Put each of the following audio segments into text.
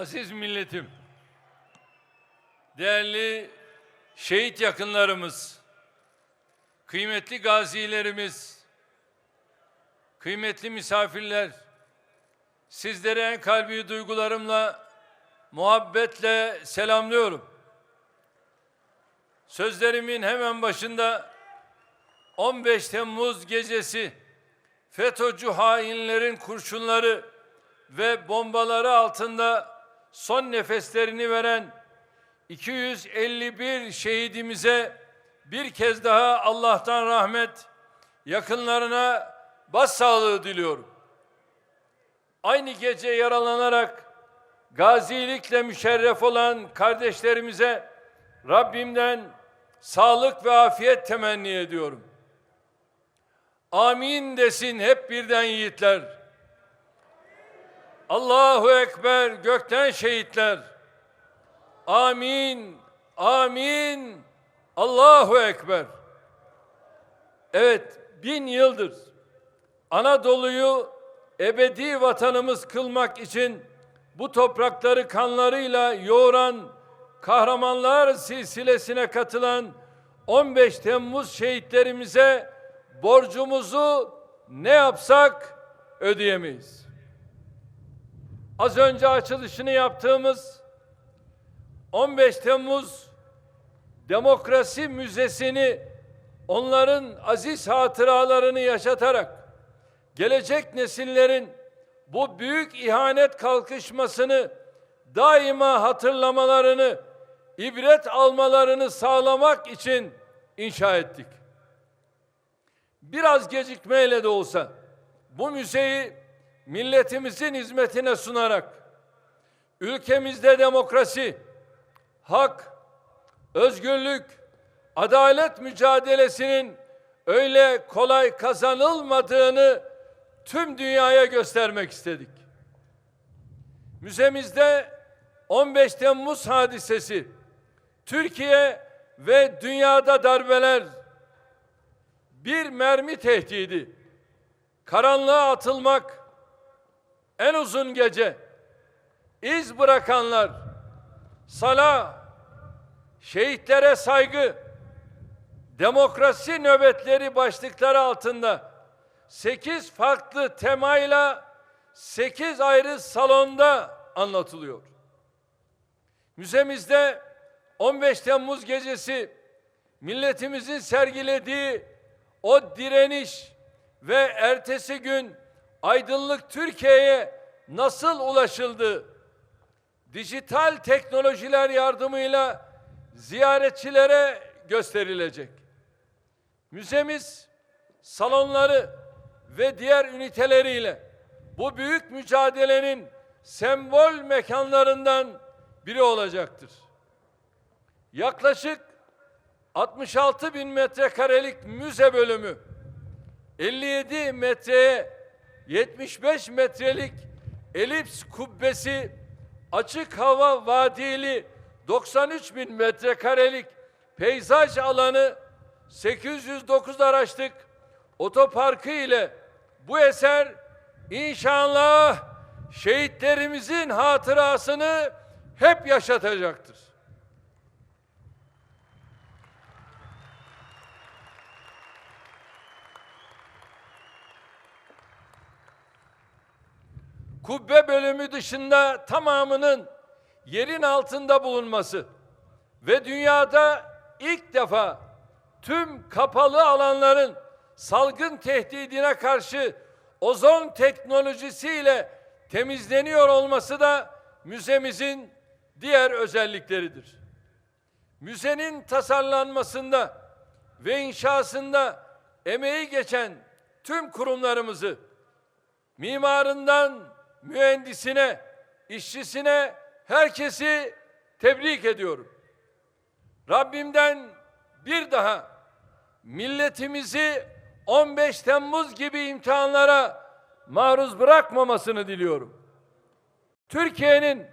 Aziz milletim, değerli şehit yakınlarımız, kıymetli gazilerimiz, kıymetli misafirler, sizlere en kalbi duygularımla, muhabbetle selamlıyorum. Sözlerimin hemen başında 15 Temmuz gecesi FETÖ'cü hainlerin kurşunları ve bombaları altında son nefeslerini veren 251 şehidimize bir kez daha Allah'tan rahmet, yakınlarına başsağlığı diliyorum. Aynı gece yaralanarak gazilikle müşerref olan kardeşlerimize Rabbimden sağlık ve afiyet temenni ediyorum. Amin desin hep birden yiğitler. Allahu Ekber gökten şehitler. Amin, amin, Allahu Ekber. Evet, bin yıldır Anadolu'yu ebedi vatanımız kılmak için bu toprakları kanlarıyla yoğuran kahramanlar silsilesine katılan 15 Temmuz şehitlerimize borcumuzu ne yapsak ödeyemeyiz. Az önce açılışını yaptığımız 15 Temmuz Demokrasi Müzesi'ni onların aziz hatıralarını yaşatarak gelecek nesillerin bu büyük ihanet kalkışmasını daima hatırlamalarını, ibret almalarını sağlamak için inşa ettik. Biraz gecikmeyle de olsa bu müzeyi milletimizin hizmetine sunarak ülkemizde demokrasi, hak, özgürlük, adalet mücadelesinin öyle kolay kazanılmadığını tüm dünyaya göstermek istedik. Müzemizde 15 Temmuz hadisesi, Türkiye ve dünyada darbeler, bir mermi tehdidi, karanlığa atılmak, en uzun gece, iz bırakanlar, sala, şehitlere saygı, demokrasi nöbetleri başlıkları altında. Sekiz farklı temayla sekiz ayrı salonda anlatılıyor. Müzemizde 15 Temmuz gecesi milletimizin sergilediği o direniş ve ertesi gün aydınlık Türkiye'ye nasıl ulaşıldı? Dijital teknolojiler yardımıyla ziyaretçilere gösterilecek. Müzemiz salonları ve diğer üniteleriyle bu büyük mücadelenin sembol mekanlarından biri olacaktır. Yaklaşık 66 bin metrekarelik müze bölümü 57 metreye 75 metrelik elips kubbesi açık hava vadili 93 bin metrekarelik peyzaj alanı 809 araçlık otoparkı ile bu eser inşallah şehitlerimizin hatırasını hep yaşatacaktır. Kubbe bölümü dışında tamamının yerin altında bulunması ve dünyada ilk defa tüm kapalı alanların salgın tehdidine karşı ozon teknolojisiyle temizleniyor olması da müzemizin diğer özellikleridir. Müzenin tasarlanmasında ve inşasında emeği geçen tüm kurumlarımızı mimarından mühendisine, işçisine herkesi tebrik ediyorum. Rabbimden bir daha milletimizi 15 Temmuz gibi imtihanlara maruz bırakmamasını diliyorum. Türkiye'nin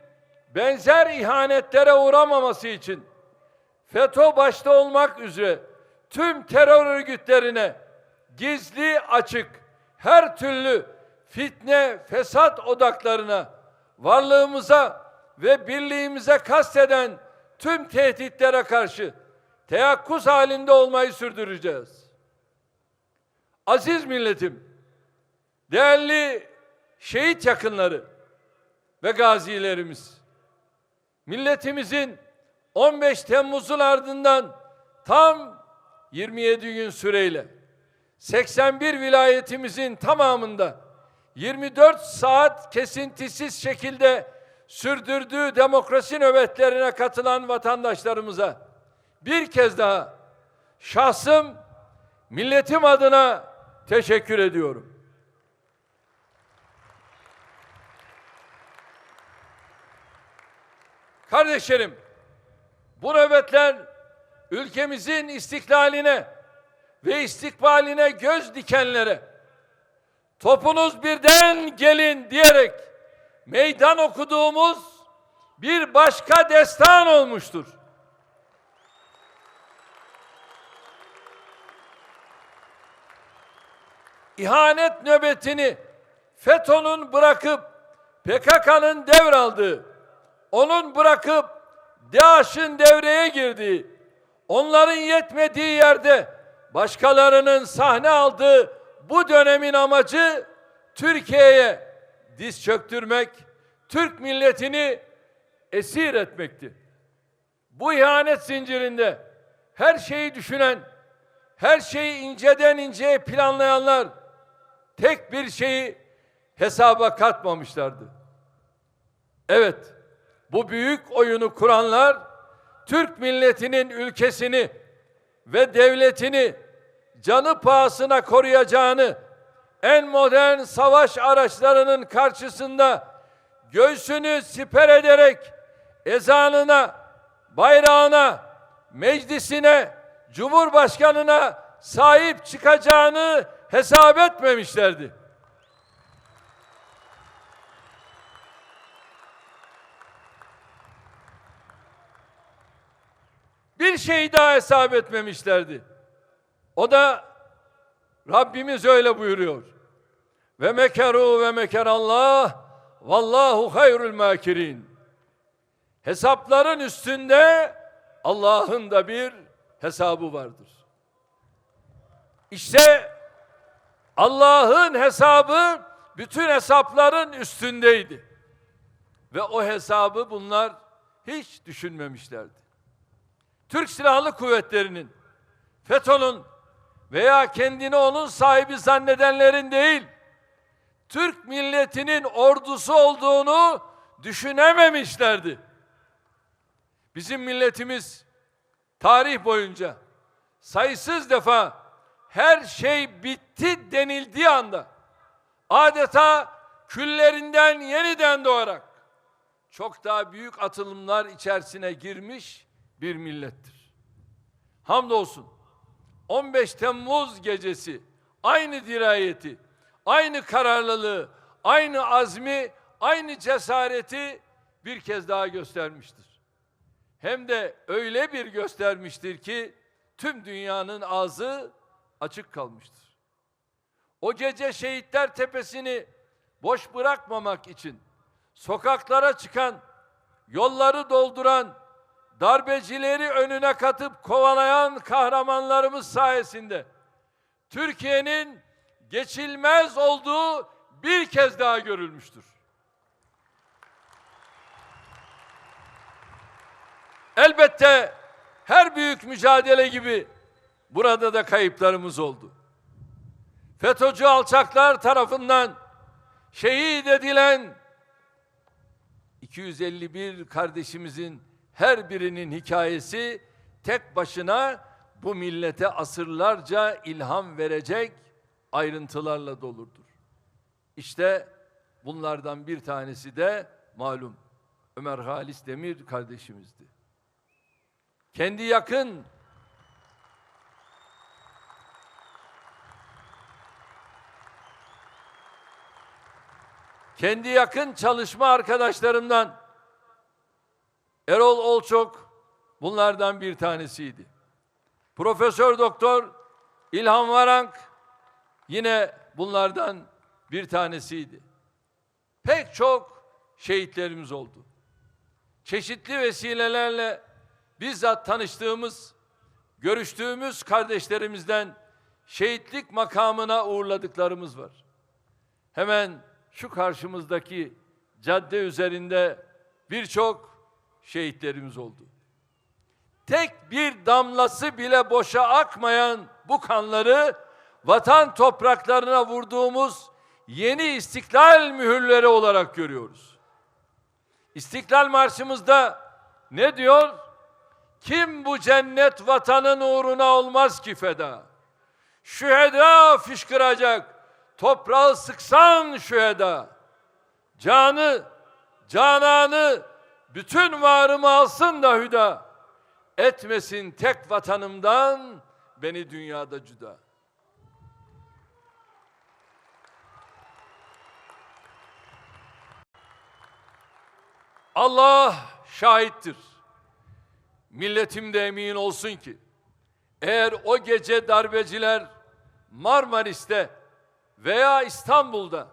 benzer ihanetlere uğramaması için FETÖ başta olmak üzere tüm terör örgütlerine gizli açık her türlü fitne fesat odaklarına varlığımıza ve birliğimize kasteden tüm tehditlere karşı teyakkuz halinde olmayı sürdüreceğiz. Aziz milletim, değerli şehit yakınları ve gazilerimiz, milletimizin 15 Temmuz'un ardından tam 27 gün süreyle 81 vilayetimizin tamamında 24 saat kesintisiz şekilde sürdürdüğü demokrasi nöbetlerine katılan vatandaşlarımıza bir kez daha şahsım milletim adına teşekkür ediyorum. Kardeşlerim, bu nöbetler ülkemizin istiklaline ve istikbaline göz dikenlere topunuz birden gelin diyerek meydan okuduğumuz bir başka destan olmuştur. İhanet nöbetini FETÖ'nün bırakıp PKK'nın devraldığı, onun bırakıp DAEŞ'in devreye girdiği, onların yetmediği yerde başkalarının sahne aldığı bu dönemin amacı Türkiye'ye diz çöktürmek, Türk milletini esir etmekti. Bu ihanet zincirinde her şeyi düşünen, her şeyi inceden inceye planlayanlar tek bir şeyi hesaba katmamışlardı. Evet, bu büyük oyunu kuranlar Türk milletinin ülkesini ve devletini canı pahasına koruyacağını en modern savaş araçlarının karşısında göğsünü siper ederek ezanına, bayrağına, meclisine, cumhurbaşkanına sahip çıkacağını hesap etmemişlerdi. Bir şey daha hesap etmemişlerdi. O da Rabbimiz öyle buyuruyor. Ve mekeru ve mekerallah vallahu hayrul makirin. Hesapların üstünde Allah'ın da bir hesabı vardır. İşte Allah'ın hesabı bütün hesapların üstündeydi. Ve o hesabı bunlar hiç düşünmemişlerdi. Türk Silahlı Kuvvetleri'nin, FETÖ'nün veya kendini onun sahibi zannedenlerin değil, Türk milletinin ordusu olduğunu düşünememişlerdi. Bizim milletimiz tarih boyunca sayısız defa her şey bitti denildiği anda adeta küllerinden yeniden doğarak çok daha büyük atılımlar içerisine girmiş bir millettir. Hamdolsun 15 Temmuz gecesi aynı dirayeti, aynı kararlılığı, aynı azmi, aynı cesareti bir kez daha göstermiştir. Hem de öyle bir göstermiştir ki tüm dünyanın ağzı açık kalmıştır. O gece şehitler tepesini boş bırakmamak için sokaklara çıkan, yolları dolduran, darbecileri önüne katıp kovalayan kahramanlarımız sayesinde Türkiye'nin geçilmez olduğu bir kez daha görülmüştür. Elbette her büyük mücadele gibi burada da kayıplarımız oldu. FETÖ'cü alçaklar tarafından şehit edilen 251 kardeşimizin her birinin hikayesi tek başına bu millete asırlarca ilham verecek ayrıntılarla doludur. İşte bunlardan bir tanesi de malum Ömer Halis Demir kardeşimizdi. Kendi yakın kendi yakın çalışma arkadaşlarımdan Erol Olçok bunlardan bir tanesiydi. Profesör Doktor İlhan Varank yine bunlardan bir tanesiydi. Pek çok şehitlerimiz oldu. Çeşitli vesilelerle bizzat tanıştığımız, görüştüğümüz kardeşlerimizden şehitlik makamına uğurladıklarımız var. Hemen şu karşımızdaki cadde üzerinde birçok şehitlerimiz oldu. Tek bir damlası bile boşa akmayan bu kanları vatan topraklarına vurduğumuz yeni istiklal mühürleri olarak görüyoruz. İstiklal Marşımızda ne diyor? Kim bu cennet vatanın uğruna olmaz ki feda? Şüheda fışkıracak, toprağı sıksan şüheda. Canı, cananı, bütün varımı alsın da hüda. Etmesin tek vatanımdan beni dünyada cüda. Allah şahittir. Milletim de emin olsun ki eğer o gece darbeciler Marmaris'te veya İstanbul'da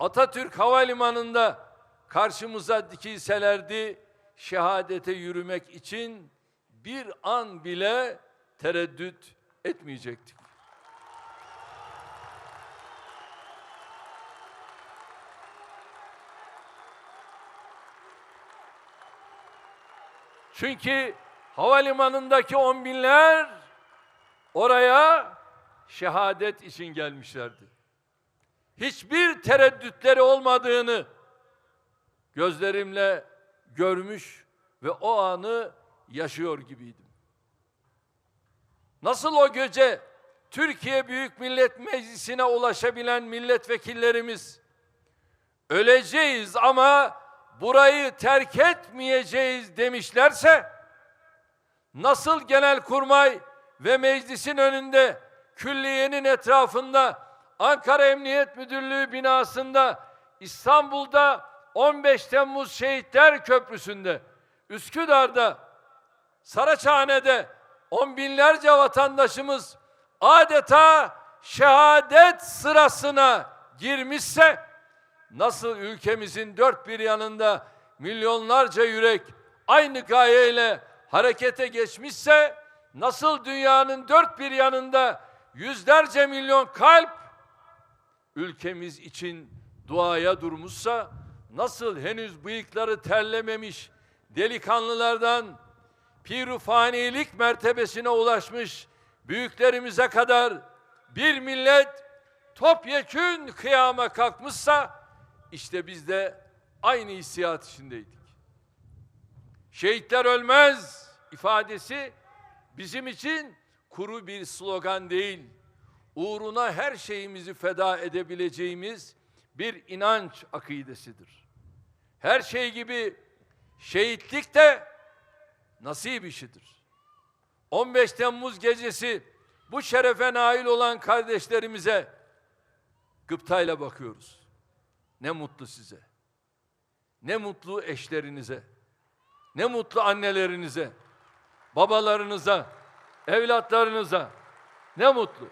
Atatürk Havalimanı'nda karşımıza dikilselerdi şehadete yürümek için bir an bile tereddüt etmeyecektik. Çünkü havalimanındaki on binler oraya şehadet için gelmişlerdi. Hiçbir tereddütleri olmadığını gözlerimle görmüş ve o anı yaşıyor gibiydim. Nasıl o gece Türkiye Büyük Millet Meclisi'ne ulaşabilen milletvekillerimiz öleceğiz ama burayı terk etmeyeceğiz demişlerse nasıl Genelkurmay ve meclisin önünde külliyenin etrafında Ankara Emniyet Müdürlüğü binasında İstanbul'da 15 Temmuz Şehitler Köprüsü'nde Üsküdar'da Saraçhane'de on binlerce vatandaşımız adeta şehadet sırasına girmişse nasıl ülkemizin dört bir yanında milyonlarca yürek aynı gayeyle harekete geçmişse nasıl dünyanın dört bir yanında yüzlerce milyon kalp ülkemiz için duaya durmuşsa nasıl henüz bıyıkları terlememiş delikanlılardan pirufanilik mertebesine ulaşmış büyüklerimize kadar bir millet topyekün kıyama kalkmışsa işte biz de aynı hissiyat içindeydik. Şehitler ölmez ifadesi bizim için kuru bir slogan değil, uğruna her şeyimizi feda edebileceğimiz bir inanç akidesidir. Her şey gibi şehitlik de nasip işidir. 15 Temmuz gecesi bu şerefe nail olan kardeşlerimize gıptayla bakıyoruz. Ne mutlu size. Ne mutlu eşlerinize. Ne mutlu annelerinize. Babalarınıza, evlatlarınıza. Ne mutlu.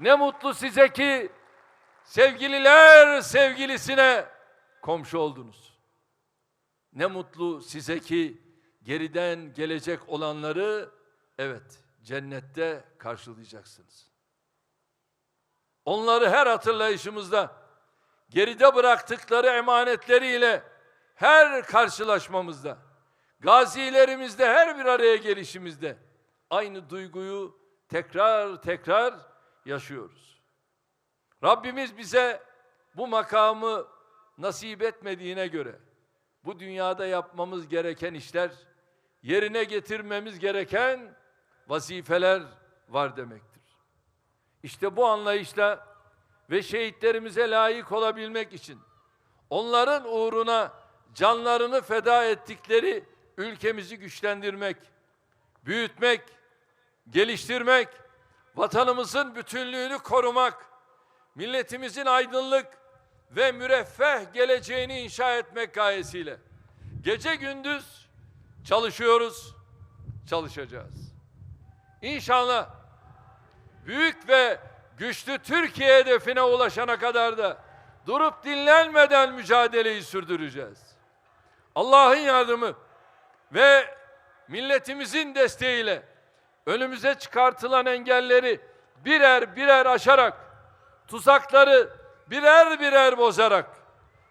Ne mutlu size ki sevgililer sevgilisine komşu oldunuz. Ne mutlu size ki geriden gelecek olanları evet cennette karşılayacaksınız. Onları her hatırlayışımızda geride bıraktıkları emanetleriyle her karşılaşmamızda, gazilerimizde her bir araya gelişimizde aynı duyguyu tekrar tekrar yaşıyoruz. Rabbimiz bize bu makamı nasip etmediğine göre bu dünyada yapmamız gereken işler, yerine getirmemiz gereken vazifeler var demektir. İşte bu anlayışla ve şehitlerimize layık olabilmek için onların uğruna canlarını feda ettikleri ülkemizi güçlendirmek, büyütmek, geliştirmek, vatanımızın bütünlüğünü korumak, milletimizin aydınlık ve müreffeh geleceğini inşa etmek gayesiyle gece gündüz çalışıyoruz, çalışacağız. İnşallah büyük ve güçlü Türkiye hedefine ulaşana kadar da durup dinlenmeden mücadeleyi sürdüreceğiz. Allah'ın yardımı ve milletimizin desteğiyle önümüze çıkartılan engelleri birer birer aşarak, tuzakları birer birer bozarak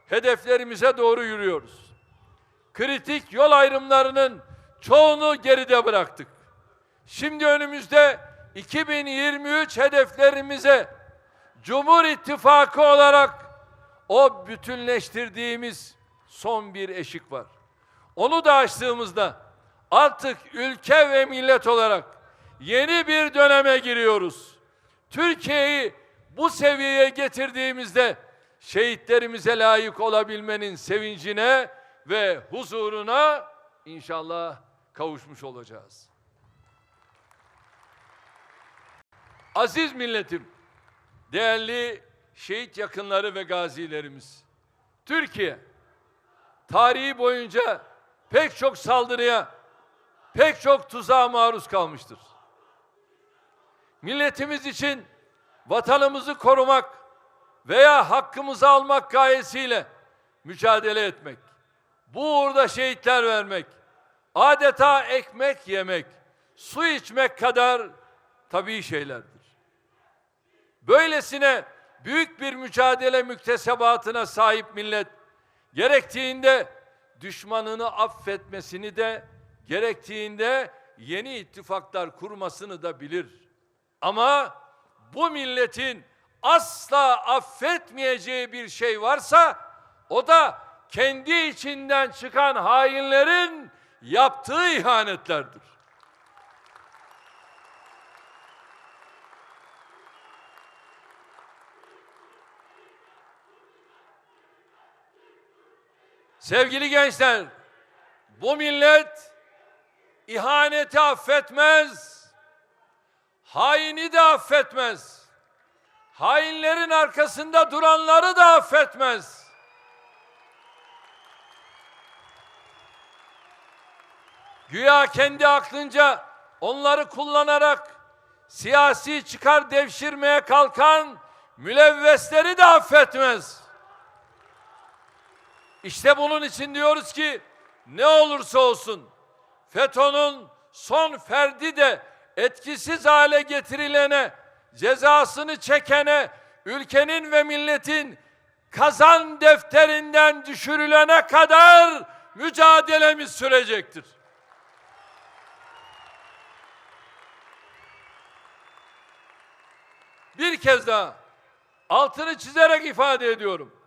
hedeflerimize doğru yürüyoruz. Kritik yol ayrımlarının çoğunu geride bıraktık. Şimdi önümüzde 2023 hedeflerimize Cumhur İttifakı olarak o bütünleştirdiğimiz son bir eşik var. Onu da açtığımızda artık ülke ve millet olarak yeni bir döneme giriyoruz. Türkiye'yi bu seviyeye getirdiğimizde şehitlerimize layık olabilmenin sevincine ve huzuruna inşallah kavuşmuş olacağız. Aziz milletim, değerli şehit yakınları ve gazilerimiz, Türkiye tarihi boyunca pek çok saldırıya, pek çok tuzağa maruz kalmıştır. Milletimiz için vatanımızı korumak veya hakkımızı almak gayesiyle mücadele etmek, bu uğurda şehitler vermek, adeta ekmek yemek, su içmek kadar tabii şeylerdir. Böylesine büyük bir mücadele müktesebatına sahip millet, gerektiğinde düşmanını affetmesini de, gerektiğinde yeni ittifaklar kurmasını da bilir. Ama bu milletin asla affetmeyeceği bir şey varsa, o da kendi içinden çıkan hainlerin yaptığı ihanetlerdir. Sevgili gençler, bu millet ihaneti affetmez, haini de affetmez, hainlerin arkasında duranları da affetmez. Güya kendi aklınca onları kullanarak siyasi çıkar devşirmeye kalkan mülevvesleri de affetmez. İşte bunun için diyoruz ki ne olursa olsun FETÖ'nün son ferdi de etkisiz hale getirilene, cezasını çekene, ülkenin ve milletin kazan defterinden düşürülene kadar mücadelemiz sürecektir. Bir kez daha altını çizerek ifade ediyorum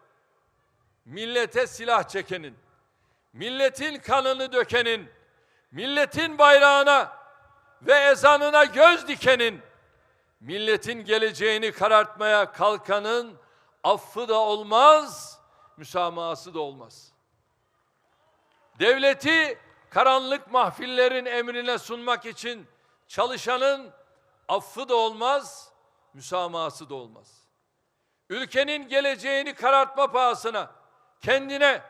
millete silah çekenin, milletin kanını dökenin, milletin bayrağına ve ezanına göz dikenin, milletin geleceğini karartmaya kalkanın affı da olmaz, müsamahası da olmaz. Devleti karanlık mahfillerin emrine sunmak için çalışanın affı da olmaz, müsamahası da olmaz. Ülkenin geleceğini karartma pahasına kendine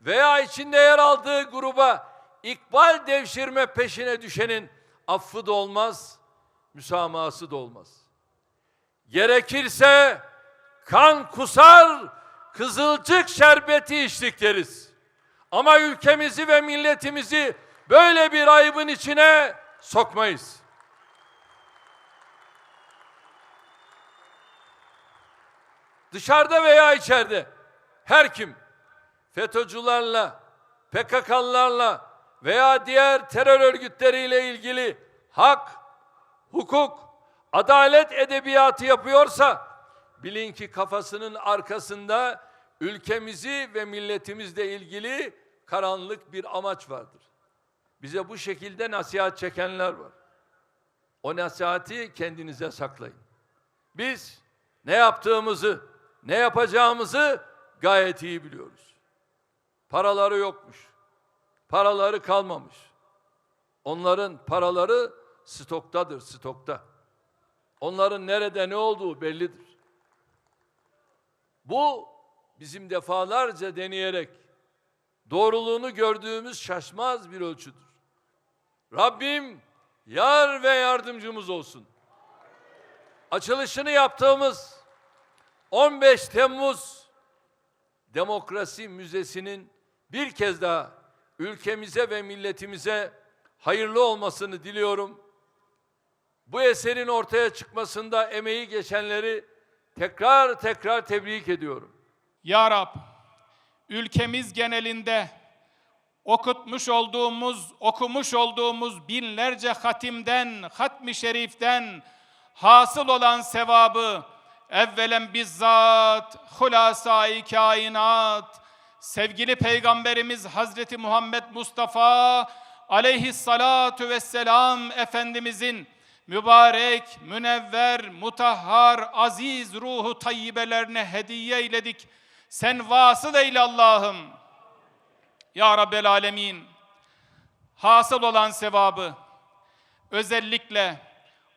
veya içinde yer aldığı gruba ikbal devşirme peşine düşenin affı da olmaz, müsamahası da olmaz. Gerekirse kan kusar, kızılcık şerbeti içtik deriz. Ama ülkemizi ve milletimizi böyle bir ayıbın içine sokmayız. Dışarıda veya içeride her kim FETÖ'cülerle, PKK'lılarla veya diğer terör örgütleriyle ilgili hak, hukuk, adalet edebiyatı yapıyorsa bilin ki kafasının arkasında ülkemizi ve milletimizle ilgili karanlık bir amaç vardır. Bize bu şekilde nasihat çekenler var. O nasihati kendinize saklayın. Biz ne yaptığımızı, ne yapacağımızı gayet iyi biliyoruz. Paraları yokmuş. Paraları kalmamış. Onların paraları stoktadır, stokta. Onların nerede ne olduğu bellidir. Bu bizim defalarca deneyerek doğruluğunu gördüğümüz şaşmaz bir ölçüdür. Rabbim yar ve yardımcımız olsun. Açılışını yaptığımız 15 Temmuz Demokrasi Müzesi'nin bir kez daha ülkemize ve milletimize hayırlı olmasını diliyorum. Bu eserin ortaya çıkmasında emeği geçenleri tekrar tekrar tebrik ediyorum. Ya Rab, ülkemiz genelinde okutmuş olduğumuz, okumuş olduğumuz binlerce hatimden, hatmi şeriften hasıl olan sevabı evvelen bizzat hulasa-i kainat, sevgili Peygamberimiz Hazreti Muhammed Mustafa aleyhissalatu vesselam Efendimizin mübarek, münevver, mutahhar, aziz ruhu tayyibelerine hediye eyledik. Sen vasıl eyle Allah'ım. Ya Rabbel Alemin. Hasıl olan sevabı özellikle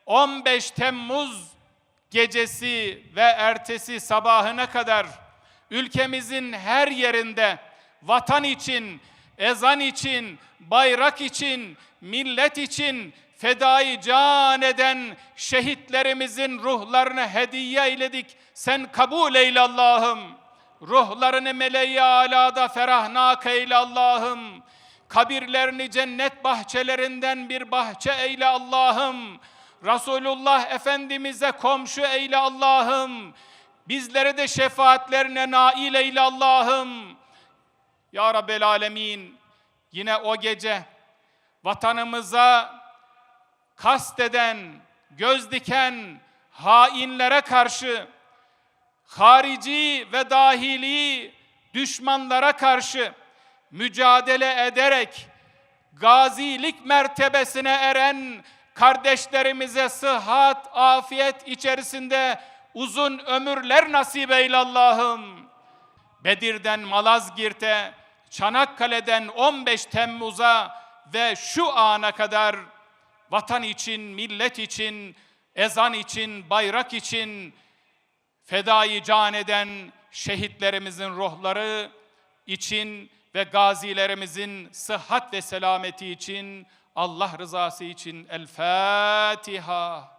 15 Temmuz gecesi ve ertesi sabahına kadar ülkemizin her yerinde vatan için, ezan için, bayrak için, millet için fedai can eden şehitlerimizin ruhlarını hediye eyledik. Sen kabul eyle Allah'ım. Ruhlarını meleği alada ferahnak eyle Allah'ım. Kabirlerini cennet bahçelerinden bir bahçe eyle Allah'ım. Resulullah Efendimiz'e komşu eyle Allah'ım. Bizleri de şefaatlerine nail eyle Allah'ım. Ya Rabbel Alemin yine o gece vatanımıza kasteden, göz diken hainlere karşı harici ve dahili düşmanlara karşı mücadele ederek gazilik mertebesine eren kardeşlerimize sıhhat, afiyet içerisinde uzun ömürler nasip eyle Allah'ım. Bedir'den Malazgirt'e, Çanakkale'den 15 Temmuz'a ve şu ana kadar vatan için, millet için, ezan için, bayrak için fedai can eden şehitlerimizin ruhları için ve gazilerimizin sıhhat ve selameti için Allah rızası için El Fatiha.